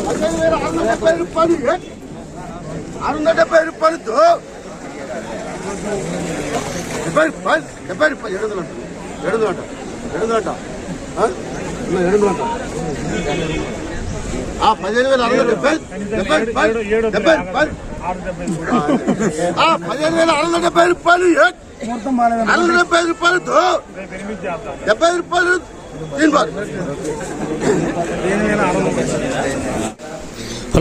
పదిహేను వేల ఆరు వందల డెబ్బై రూపాయలు ఆరు వందల డెబ్బై రూపాయలు డెబ్బై రూపాయలు డెబ్బై రూపాయలు ఏడు వందలు అంట ఏడు వందలు అంట ఏడు వందలు అంట ఆ? ఏడు వందలు అంట ఆ పదిహేను వేల ఆరు వందల డెబ్బై డెబ్బై రూపాయలు డెబ్బై రూపాయలు ఆ పదిహేను వేల ఆరు వందల డెబ్బై రూపాయలు ఏ? ఆరు వందల డెబ్బై రూపాయలు డెబ్బై రూపాయలు దీని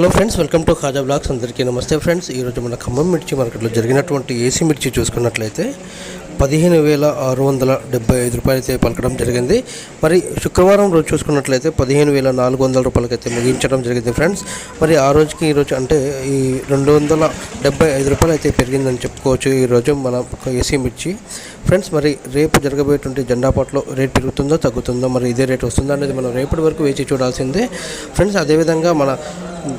hello friends welcome to Khaja blogs. అందరికీ నమస్తే ఫ్రెండ్స్. ఈరోజు మన ఖమ్మం మిర్చి మార్కెట్లో జరిగినటువంటి ఏసీ మిర్చి చూసుకున్నట్లయితే పదిహేను వేల ఆరు వందల డెబ్బై ఐదు రూపాయలైతే పలకడం జరిగింది. మరి శుక్రవారం రోజు చూసుకున్నట్లయితే పదిహేను వేల నాలుగు వందల రూపాయలకైతే ముగించడం జరిగింది ఫ్రెండ్స్. మరి ఆ రోజుకి ఈరోజు అంటే ఈ రెండు వందల డెబ్బై ఐదు రూపాయలు అయితే పెరిగిందని చెప్పుకోవచ్చు ఈరోజు మన ఏసీ మిర్చి. ఫ్రెండ్స్ మరి రేపు జరగబోయేటువంటి జెండాపాట్లో రేట్ పెరుగుతుందో తగ్గుతుందో మరి ఇదే రేట్ వస్తుందో అనేది మనం రేపటి వరకు వేచి చూడాల్సిందే. ఫ్రెండ్స్ అదేవిధంగా మన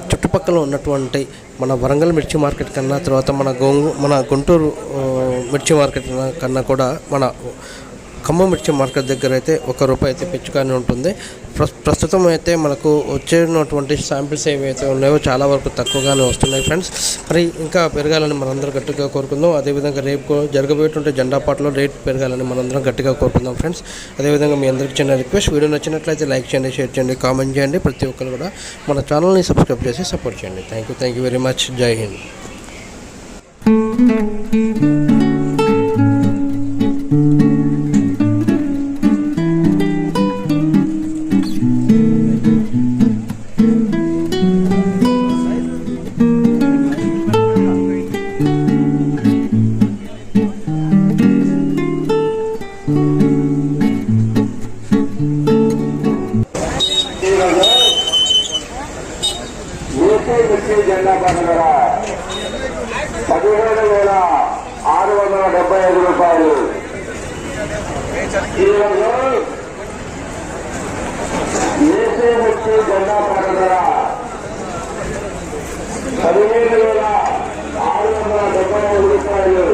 చుట్టుపక్కల ఉన్నటువంటి మన వరంగల్ మిర్చి మార్కెట్ కన్నా తర్వాత మన గోంగు మన గుంటూరు మిర్చి మార్కెట్ కన్నా కూడా మన ఖమ్మం మిర్చి మార్కెట్ దగ్గర అయితే ఒక రూపాయి అయితే పెంచుగానే ఉంటుంది. ప్రస్తుతం అయితే మనకు వచ్చేటువంటి శాంపిల్స్ ఏవైతే ఉన్నాయో చాలా వరకు తక్కువగానే వస్తున్నాయి ఫ్రెండ్స్. మరి ఇంకా పెరగాలని మనందరం గట్టిగా కోరుకుందాం. అదేవిధంగా రేపు జరగబోయేటువంటి జెండా పాటలో రేట్ పెరగాలని మనందరం గట్టిగా కోరుకుందాం ఫ్రెండ్స్. అదేవిధంగా మీ అందరికీ చిన్న రిక్వెస్ట్ వీడియో నచ్చినట్లయితే లైక్ చేయండి షేర్ చేయండి కామెంట్ చేయండి. ప్రతి ఒక్కరు కూడా మన ఛానల్ని సబ్స్క్రైబ్ చేసి సపోర్ట్ చేయండి. Thank you thank you very much. జై హింద్. మిర్చి జెండా పండుగ పదిహేడు వేల ఆరు వందల డెబ్బై ఐదు రూపాయలు. ఈరోజు ఏసీ మిర్చి జెండా పండుగ పదిహేడు వేల ఆరు వందల డెబ్బై ఐదు రూపాయలు.